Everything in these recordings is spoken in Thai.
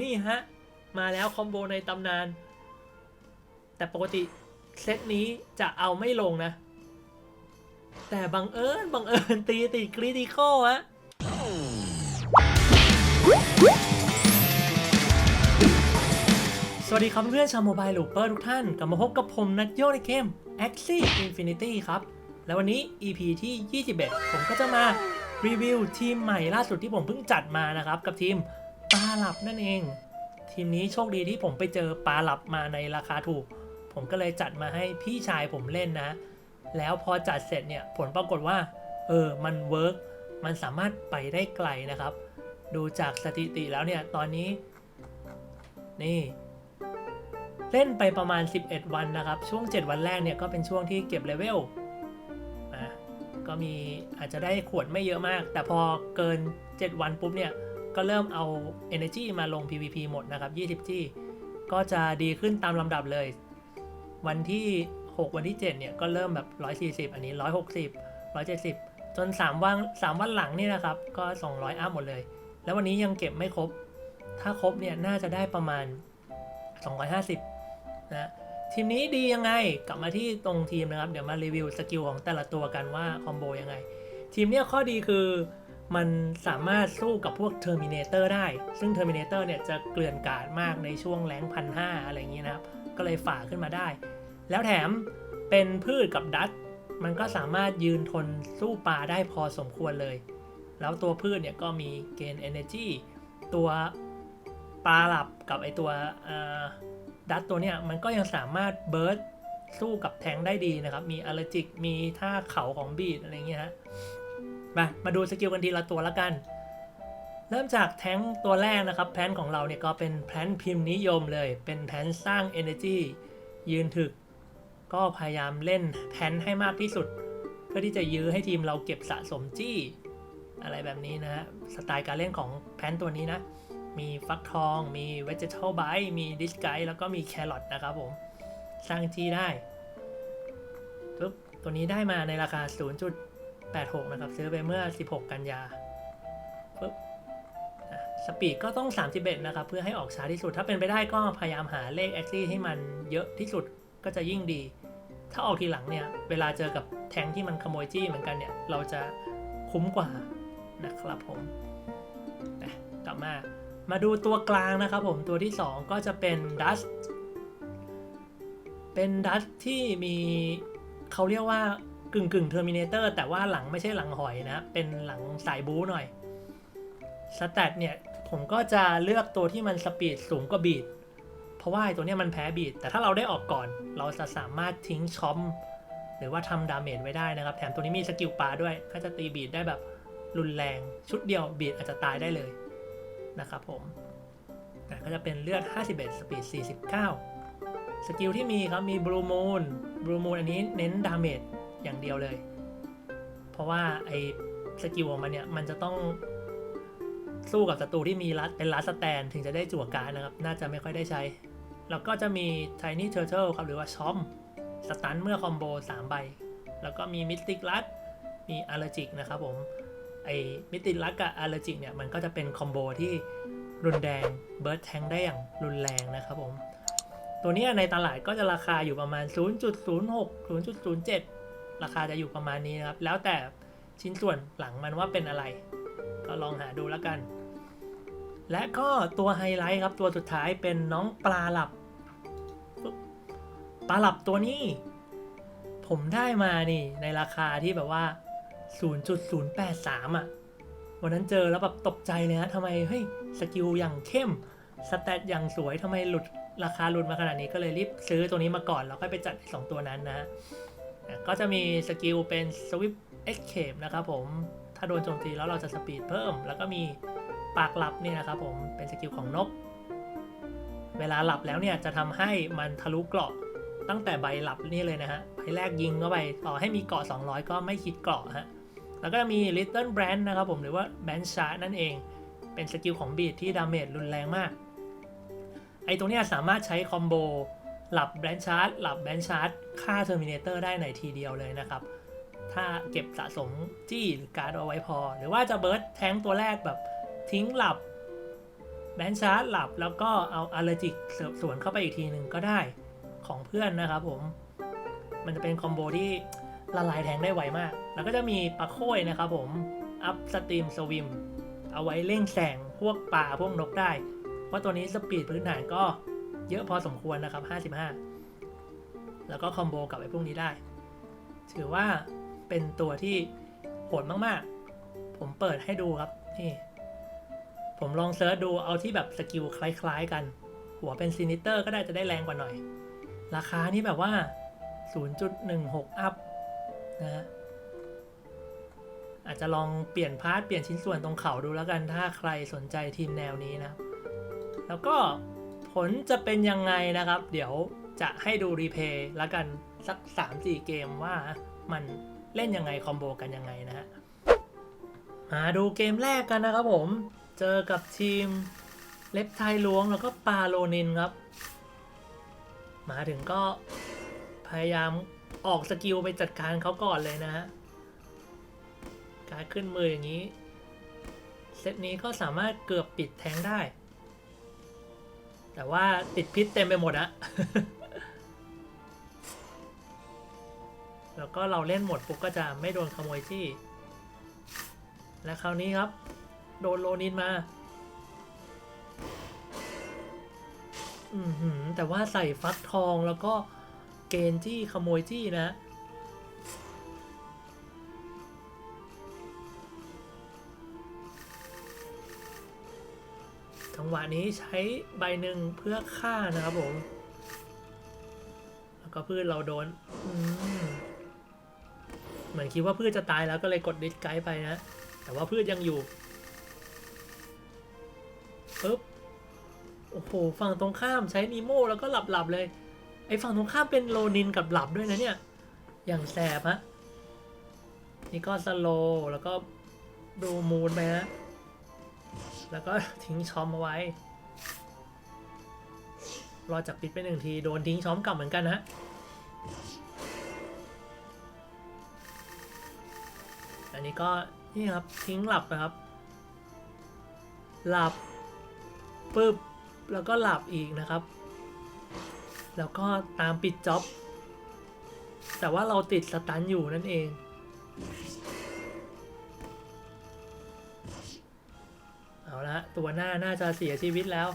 นี่ฮะ มาแล้วคอมโบในตำนาน แต่ปกติเซตนี้จะเอาไม่ลงนะ แต่บังเอิญบังเอิญตีติดคริติคอลฮะสวัสดีครับเพื่อนชาวโมบายลูเปอร์ทุกท่าน กลับมาพบกับผมนัทโยในเกม Axie Infinity ครับ แล้ววันนี้ EP ที่ 21 ผมก็จะมารีวิวทีมใหม่ล่าสุดที่ผมเพิ่งจัดมานะครับ กับทีม ปลาหลับนั่นเอง ทีมนี้โชคดีที่ผมไปเจอปลาหลับมาในราคาถูก ผมก็เลยจัดมาให้พี่ชายผมเล่นนะ แล้วพอจัดเสร็จเนี่ยผลปรากฏว่า เออมันเวิร์กมันสามารถไปได้ไกลนะครับ ดูจากสถิติแล้วเนี่ยตอนนี้ นี่ เล่นไปประมาณ 11 วันนะครับ ช่วง 7 วันแรกเนี่ยก็เป็นช่วงที่เก็บเลเวลอะก็มีอาจจะได้ขวดไม่เยอะมาก แต่พอเกิน 7 วันปุ๊บเนี่ย ก็เริ่มเอา Energy มาลง PVP หมดนะครับ 20 ที่ก็จะดีขึ้นตามลำดับเลย วันที่ 6 วันที่ 7 เนี่ย ก็เริ่มแบบ 140 อันนี้ 160 170 จน 3 วัน 3 วันหลังนี่นะครับ ก็ 200 อัพหมดเลย แล้ววันนี้ยังเก็บไม่ครบ ถ้าครบเนี่ย น่าจะได้ประมาณ 250 นะ ทีมนี้ดียังไง กลับมาที่ตรงทีมนะครับ เดี๋ยวมารีวิวสกิลของแต่ละตัวกันว่าคอมโบยังไง ทีมเนี้ยข้อดีคือ มันสามารถสู้กับพวกเทอร์มินเตอร์ได้ ซึ่งเทอร์มินเตอร์เนี่ยจะเกลื่อนกาดมากในช่วงแรงพันห้าอะไรอย่างนี้นะครับ ก็เลยฝ่าขึ้นมาได้ แล้วแถมเป็นพืชกับดัตมันก็สามารถยืนทนสู้ปลาได้พอสมควรเลย แล้วตัวพืชเนี่ยก็มีเกณฑ์ energy ตัวปลาหลับกับไอตัวดัตตัวเนี่ยมันก็ยังสามารถเบิร์ดสู้กับแทงได้ดีนะครับ มีอ l ลจิก มีท่าเขาของบีดอะไรเงี้ยฮะ มามาดูสกิลกันทีละตัวละกัน เริ่มจากแท้งตัวแรกนะครับ แพนของเราเนี่ยก็เป็นแพนพิมพ์นิยมเลย เป็นแพนสร้าง Energy ยืนถึก ก็พยายามเล่นแพนให้มากที่สุด เพื่อที่จะยื้อให้ทีมเราเก็บสะสมจี้ อะไรแบบนี้นะฮะ สไตล์การเล่นของแพนตัวนี้นะ มีฟักทอง มี Vegetal Bite มี d i s g u i แล้วก็มีแครอทนะครับผม สร้างจี้ได้ปุ๊บตัวนี้ได้มาในราคา 0.86 นะครับ ซื้อไปเมื่อ 16 กันยาปุ๊บสปีดก็ต้อง 31 นะครับ เพื่อให้ออกช้าที่สุด ถ้าเป็นไปได้ก็พยายามหาเลขแอคซี่ให้มันเยอะที่สุดก็จะยิ่งดี ถ้าออกทีหลังเนี่ย เวลาเจอกับแทงที่มันขโมยจี้เหมือนกันเนี่ย เราจะคุ้มกว่านะครับผมกลับมา มาดูตัวกลางนะครับผม ตัวที่ 2 ก็จะเป็น Dust เป็น Dust ที่มีเขาเรียกว่า กึ่งกึ่งเทอร์มินเตอร์แต่ว่าหลังไม่ใช่หลังหอยนะ เป็นหลังสายบู๊หน่อยสแตทเนี่ย ผมก็จะเลือกตัวที่มันสปีดสูงกว่าบีดเพราะว่าตัวเนี้ยมันแพ้บีดแต่ถ้าเราได้ออกก่อน เราจะสามารถทิ้งช็อมหรือว่าทำดาเมจไว้ได้นะครับ แถมตัวนี้มีสกิลปาด้วย ถ้าจะตีบีดได้แบบรุนแรงชุดเดียวบีดอาจจะตายได้เลยนะครับผมอ่ก็จะเป็นเลือด 51 สปีด 49 สกิลที่มีครับ มีบลูมูนบลูมูนอันนี้เน้นดาเมจ อย่างเดียวเลย เพราะว่าไอสกิลของมันเนี่ย มันจะต้องสู้กับศัตรูที่มีรัดเป็นรัดสแตนถึงจะได้จั่วการนะครับ น่าจะไม่ค่อยได้ใช้ แล้วก็จะมี Tiny Turtle ครับ หรือว่าชอมสตันเมื่อคอมโบ 3 ใบ แล้วก็มีมิสติกลัดมีอ l ลจิกนะครับผม ไอมิสติกลัดกับอ l ลจิกเนี่ย มันก็จะเป็นคอมโบที่รุนแรงเบิร์ดแทงได้อย่างรุนแรงนะครับผม ตัวนี้ในตลาดก็จะราคาอยู่ประมาณ 0.06 0.07 ราคาจะอยู่ประมาณนี้นะครับ แล้วแต่ชิ้นส่วนหลังมันว่าเป็นอะไร ก็ลองหาดูแล้วกัน และก็ตัวไฮไลท์ครับตัวสุดท้ายเป็นน้องปลาหลับปลาหลับตัวนี้ ผมได้มานี่ในราคาที่แบบว่า 0.083 อะ วันนั้นเจอแล้วแบบตกใจเลยฮะทำไมเฮ้ยสกิลอย่างเข้มสเตตอย่างสวยทำไมหลุดราคาหลุดมาขนาดนี้ก็เลยรีบซื้อตัวนี้มาก่อนแล้วก็ไปจัดไอ้สองตัวนั้นนะฮะ ก็จะมีสกิลเป็น Swift Escape นะครับผม ถ้าโดนโจมตีแล้วเราจะสปีดเพิ่ม แล้วก็มีปากหลับนี่นะครับผม เป็นสกิลของนก เวลาหลับแล้วเนี่ยจะทำให้มันทะลุเกราะตั้งแต่ใบหลับนี่เลยนะฮะ ใบแรกยิงเข้าไปต่อให้มีเกราะ 200 ก็ไม่คิดเกราะฮะ แล้วก็มี Little Brand นะครับผมหรือว่า b a n s h a r นั่นเอง เป็นสกิลของบีดที่ดาเมจรุนแรงมาก ไอตัวเนี้ยสามารถใช้คอมโบ หลับแบนชาร์ดหลับแบนชาร์ดฆ่าเทอร์มินเตอร์ได้ในทีเดียวเลยนะครับ ถ้าเก็บสะสมจี้การ์ดเอาไว้พอ หรือว่าจะเบิร์ดแทงตัวแรกแบบทิ้งหลับแบนชาร์จหลับแล้วก็เอาอ l ล e จิกเสิร์ฟสวนเข้าไปอีกทีหนึ่งก็ได้ของเพื่อนนะครับผม มันจะเป็นคอมโบที่ละลายแทงได้ไวมาก แล้วก็จะมีปลาโค้ยนะครับผม อัพสตรีมสวิม เอาไว้เร่งแสงพวกปลาพวกนกได้ เพราะตัวนี้สปีดพื้นฐานก็ เยอะพอสมควรนะครับ 55 แล้วก็คอมโบกับไอ้พวกนี้ได้ ถือว่าเป็นตัวที่โหดมากๆ ผมเปิดให้ดูครับ นี่ ผมลองเซิร์ชดูเอาที่แบบสกิลคล้ายๆ กัน หัวเป็นซินิเตอร์ก็ได้จะได้แรงกว่าหน่อย ราคานี่แบบว่า 0.16 อัพนะฮะอาจจะลองเปลี่ยนพาร์ทเปลี่ยนชิ้นส่วนตรงเขาดูแล้วกันถ้าใครสนใจทีมแนวนี้นะ แล้วก็ ผลจะเป็นยังไงนะครับ เดี๋ยวจะให้ดูรีเพย์แล้วกันสัก 3-4 เกมว่ามันเล่นยังไงคอมโบกันยังไงนะฮะมาดูเกมแรกกันนะครับผม เจอกับทีมเล็บไทยล้วงแล้วก็ปาโลนินครับ มาถึงก็พยายามออกสกิลไปจัดการเขาก่อนเลยนะฮะ การขึ้นมืออย่างนี้ เซตนี้ก็สามารถเกือบปิดแทงได้ แต่ว่าติดพิษเต็มไปหมดอะแล้วก็เราเล่นหมดปุ๊บก็จะไม่โดนขโมยจี้และคราวนี้ครับ โดนโลนินมา อือหือแต่ว่าใส่ฟักทองแล้วก็เกณฑ์จี้ขโมยจี้นะ จังหวะนี้ใช้ใบหนึ่งเพื่อฆ่านะครับผม แล้วก็พืชเราโดนอืเหมือนคิดว่าพืชจะตายแล้วก็เลยกดดิสไกด์ไปนะ แต่ว่าพืชยังอยู่ปึ๊บโอ้โหฝั่งตรงข้ามใช้นีโมแล้วก็หลับหลับเลย ไอ้ฝั่งตรงข้ามเป็นโลนินกับหลับด้วยนะเนี่ย อย่างแสบฮะนี่ก็สโลแล้วก็ดูมูนไปนะ แล้วก็ทิ้งช้อมเอาไว้ รอจับปิดไปหนึ่งที โดนทิ้งช้อมกลับเหมือนกันนะอันนี้ก็นี่ครับทิ้งหลับนะครับ หลับปึ๊บแล้วก็หลับอีกนะครับ แล้วก็ตามปิดจ็อบแต่ว่าเราติดสตันอยู่นั่นเอง ละตัวหน้าน่าจะเสียชีวิตแล้ว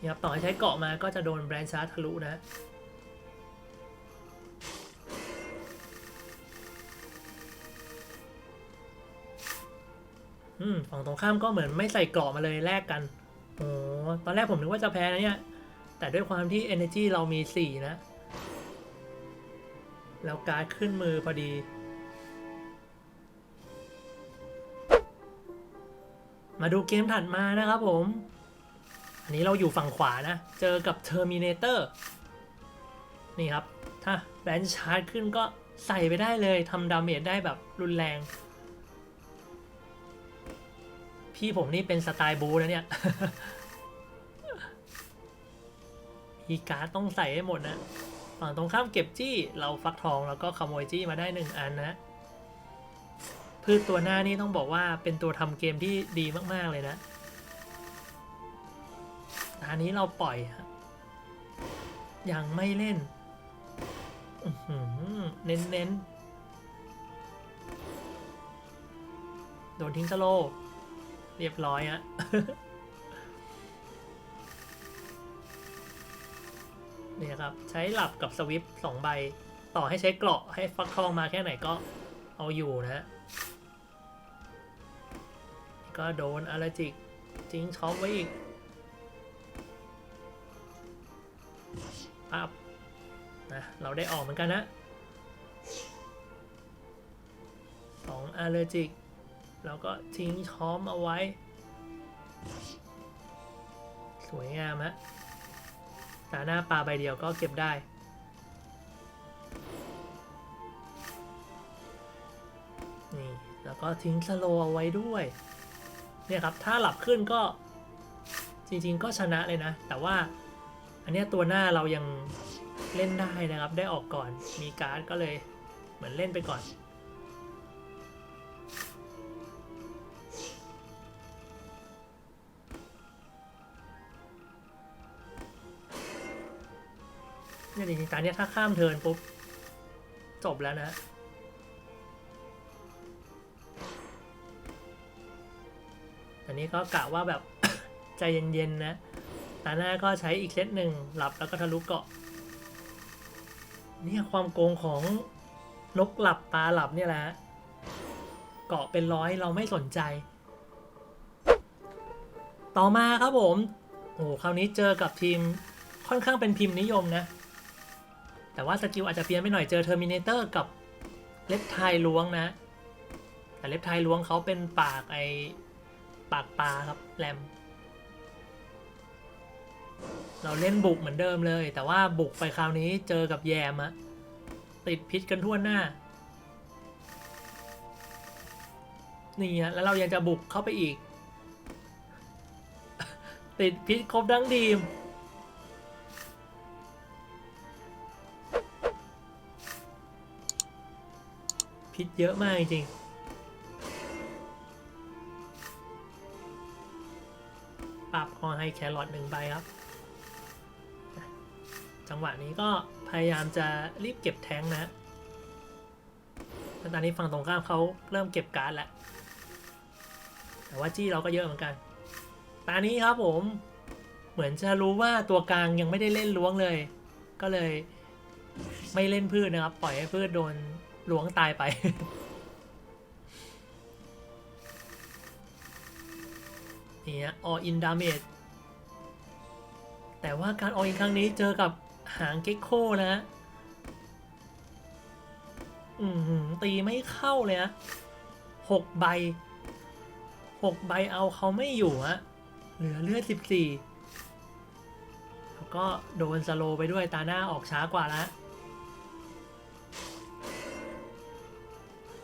นี่ครับต่อให้ใช้เกาะมาก็จะโดนแบรนชาร์ทะลุนะอืมฝั่งตรงข้ามก็เหมือนไม่ใส่เกราะมาเลยแลกกันโอ้ตอนแรกผมนึกว่าจะแพ้นะเนี่ย แต่ด้วยความที่ energy เรามี 4 นะ แล้วการขึ้นมือพอดี มาดูเกมถัดมานะครับผม อันนี้เราอยู่ฝั่งขวานะ เจอกับ Terminator นี่ครับ ถ้าแบนชาร์จขึ้นก็ใส่ไปได้เลยทำดาเมจได้แบบรุนแรง พี่ผมนี่เป็นสไตล์บูนะเนี่ยฮีการ์ดต้องใส่ให้หมดนะ ฝั่งตรงข้ามเก็บจี้ เราฟักทองแล้วก็ขโมยจี้มาได้หนึ่งอันนะ พืชตัวหน้านี่ต้องบอกว่าเป็นตัวทำเกมที่ดีมาก ๆ เลยนะอันนี้เราปล่อยฮะยังไม่เล่นเน้นเน้นๆโดนทิ้งสโล เรียบร้อยฮะเนี่ยครับ ใช้หลับกับสวิปสองใบ ต่อให้ใช้เกราะให้ฟักทองมาแค่ไหนก็เอาอยู่นะฮะ ก็โดนอาราจิกทิ้งช็อปไว้อีกปั๊บนะเราได้ออกเหมือนกันนะสองอาราจิกแล้วก็ทิ้งช้อมเอาไว้ สวยงามฮะตาหน้าปลาใบเดียวก็เก็บได้นี่แล้วก็ทิ้งสโลเอาไว้ด้วย เนี่ยครับ ถ้าหลับขึ้นก็จริงๆก็ชนะเลยนะ แต่ว่าอันนี้ตัวหน้าเรายังเล่นได้นะครับ ได้ออกก่อน มีการ์ดก็เลยเหมือนเล่นไปก่อน เนี่ยจริงๆตาเนี้ยถ้าข้ามเทินปุ๊บ จบแล้วนะ อันนี้ก็กะว่าแบบ ใจเย็นๆนะ ตาหน้าก็ใช้อีกเซตหนึ่งหลับแล้วก็ทะลุเกาะ เนี่ยความโกงของนกหลับปลาหลับเนี่ยแหละเกาะเป็นร้อยเราไม่สนใจ ต่อมาครับผมโอ้โหคราวนี้เจอกับทีมค่อนข้างเป็นพิมพ์นิยมนะ แต่ว่าสกิลอาจจะเพี้ยนไปหน่อยเจอเทอร์มินเตอร์กับเล็บไทยล้วงนะ แต่เล็บไทยล้วงเขาเป็นปากไอ ปากปลาครับแรม เราเล่นบุกเหมือนเดิมเลย แต่ว่าบุกไปคราวนี้เจอกับแยมอะติดพิษกันทั่วหน้า นี่ฮะแล้วเรายังจะบุกเข้าไปอีก ติดพิษครบทั้งทีมพิษเยอะมากจริงๆ พอให้แครอทหนึ่งใบครับ จังหวะนี้ก็พยายามจะรีบเก็บแท้งนะตอนนี้ฝั่งตรงข้ามเขาเริ่มเก็บการ์ดแล้ว แต่ว่าจี้เราก็เยอะเหมือนกันตอนนี้ครับผม เหมือนจะรู้ว่าตัวกลางยังไม่ได้เล่นล้วงเลย ก็เลยไม่เล่นพืชนะครับ ปล่อยให้พืชโดนล้วงตายไป นี่ฮะ all in damage แต่ว่าการ all in ครั้งนี้เจอกับหางเก็กโคนะฮะอือหือตีไม่เข้าเลยฮะหกใบหกใบเอาเขาไม่อยู่ฮะเหลือเลือดสิบสี่แล้วก็โดนสโลไปด้วยตาหน้าออกช้ากว่าล้ว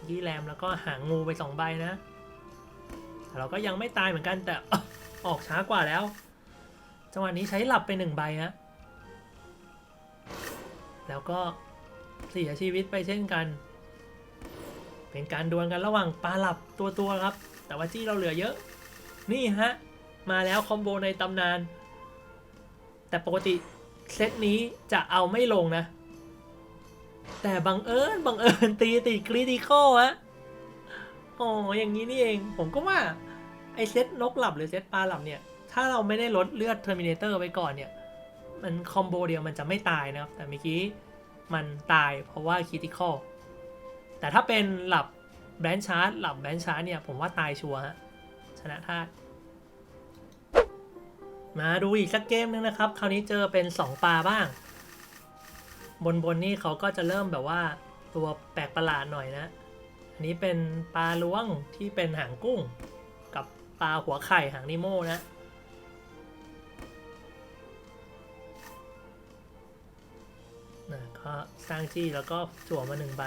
ยี่แรมแล้วก็หางงูไปสองใบนะ เราก็ยังไม่ตายเหมือนกันแต่ ออกช้ากว่าแล้ว จังหวะนี้ใช้หลับไปหนึ่งใบฮะแล้วก็เสียชีวิตไปเช่นกัน เป็นการดวลกันระหว่างปลาหลับตัวตัวๆครับ แต่ว่าจี้เราเหลือเยอะ นี่ฮะ มาแล้วคอมโบในตำนาน แต่ปกติเซตนี้จะเอาไม่ลงนะ แต่บังเอิญบังเอิญตีติดคริติคอฮะ อ๋อ อย่างนี้นี่เอง ผมก็ว่า ไอเซตนกหลับหรือเซตปลาหลับเนี่ย ถ้าเราไม่ได้ลดเลือดเทอร์มินเตอร์ไปก่อนเนี่ย มันคอมโบเดียวมันจะไม่ตายนะครับ แต่เมื่อกี้มันตายเพราะว่าคริติคอลแต่ถ้าเป็นหลับแบนชาร์ดหลับแบนชาร์ดเนี่ย ผมว่าตายชัวร์ฮะชนะธาตุมาดูอีกสักเกมนึงนะครับ คราวนี้เจอเป็น 2 ปลาบ้าง บนบนนี่เขาก็จะเริ่มแบบว่าตัวแปลกประหลาดหน่อยนะ อันนี้เป็นปลาล้วงที่เป็นหางกุ้ง ปลาหัวไข่หางนิโมนะ นะก็สร้างจี้แล้วก็จั่วมาหนึ่งใบ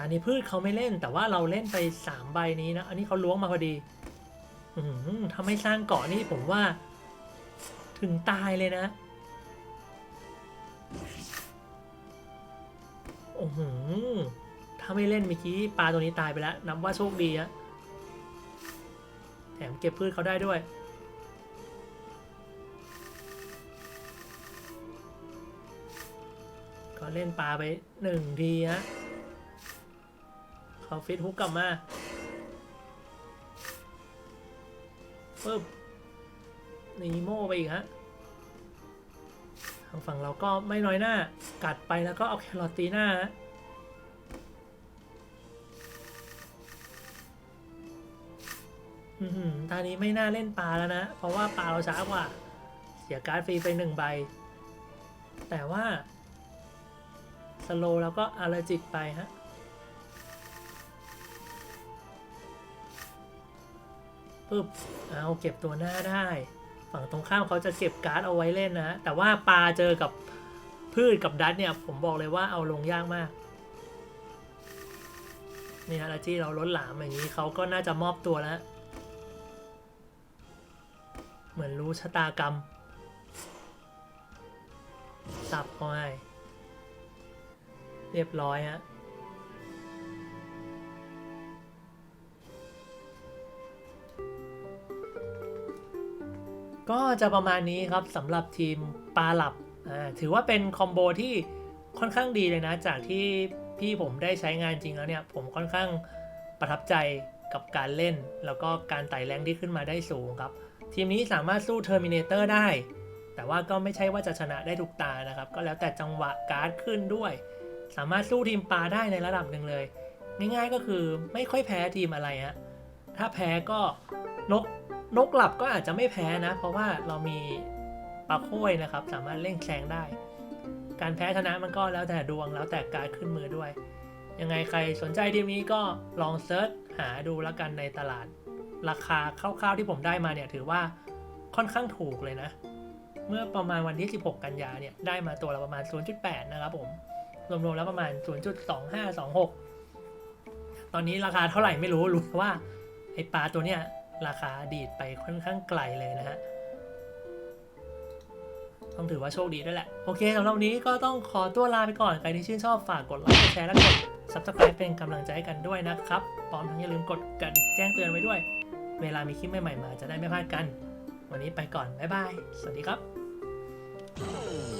อันนี้พืชเขาไม่เล่นแต่ว่าเราเล่นไปสามใบนี้นะ อันนี้เขาล้วงมาพอดีอืมถ้าไม่สร้างเกาะนี่ผมว่า ถึงตายเลยนะโอ้โห ถ้าไม่เล่นเมื่อกี้ปลาตัวนี้ตายไปแล้วนับว่าโชคดีอะแถมเก็บพืชเขาได้ด้วย ก็เล่นปลาไปหนึ่งทีฮะเขาฟิตฮุกกลับมาปึ๊บนีโม่ไปอีกฮะทางฝั่งเราก็ไม่น้อยหน้า กัดไปแล้วก็เอาแครอทตีหน้าฮะ ตอนนี้ไม่น่าเล่นปลาแล้วนะ เพราะว่าปลาเราช้ากว่า เสียการ์ดฟรีไปหนึ่งใบ แต่ว่า สโลว์แล้วก็อาราจิกไปฮะปึ๊บเอาเก็บตัวหน้าได้ ฝั่งตรงข้ามเขาจะเก็บการ์ดเอาไว้เล่นนะ แต่ว่าปลาเจอกับพืชกับดัตเนี่ย ผมบอกเลยว่าเอาลงยากมากนี่ฮะล้วที่เราล้นหลามอย่างนี้เขาก็น่าจะมอบตัวแล้ว เหมือนรู้ชะตากรรม สับเข้าให้เรียบร้อยฮะก็จะประมาณนี้ครับสำหรับทีมปลาหลับถือว่าเป็นคอมโบที่ค่อนข้างดีเลยนะ จากที่พี่ผมได้ใช้งานจริงแล้วเนี่ย ผมค่อนข้างประทับใจกับการเล่น แล้วก็การไต่แรงที่ขึ้นมาได้สูงครับ ทีมนี้สามารถสู้เทอร์มินเตอร์ได้ แต่ว่าก็ไม่ใช่ว่าจะชนะได้ทุกตานะครับ ก็แล้วแต่จังหวะการ์ดขึ้นด้วย สามารถสู้ทีมปลาได้ในระดับหนึ่งเลย ง่ายๆก็คือไม่ค่อยแพ้ทีมอะไรฮะถ้าแพ้ก็นกนกหลับก็อาจจะไม่แพ้นะ เพราะว่าเรามีปลาโค้ยนะครับ สามารถเล่งแซงได้ การแพ้ชนะมันก็แล้วแต่ดวงแล้วแต่การขึ้นมือด้วย ยังไงใครสนใจทีมนี้ก็ลองเซิร์ชหาดูแล้วกันในตลาด ราคาคร่าวๆที่ผมได้มาเนี่ยถือว่าค่อนข้างถูกเลยนะ เมื่อประมาณวันที่ 16 กันยาเนี่ยได้มาตัวละประมาณ 0.8 นะครับผม รวมๆแล้วประมาณ 0.2526 ตอนนี้ราคาเท่าไหร่ไม่รู้ รู้ว่าไอปลาตัวเนี้ยราคาดีดไปค่อนข้างไกลเลยนะฮะต้องถือว่าโชคดีด้วยแหละ โอเคสำหรับวันนี้ก็ต้องขอตัวลาไปก่อน ใครที่ชื่นชอบฝากกดไลค์กดแชร์และกด subscribe เป็นกำลังใจให้กันด้วยนะครับพร้อมทั้งอย่าลืมกดกระดิ่งแจ้งเตือนไว้ด้วย เวลามีคลิปใหม่ๆมาจะได้ไม่พลาดกัน วันนี้ไปก่อน บ๊ายบาย สวัสดีครับ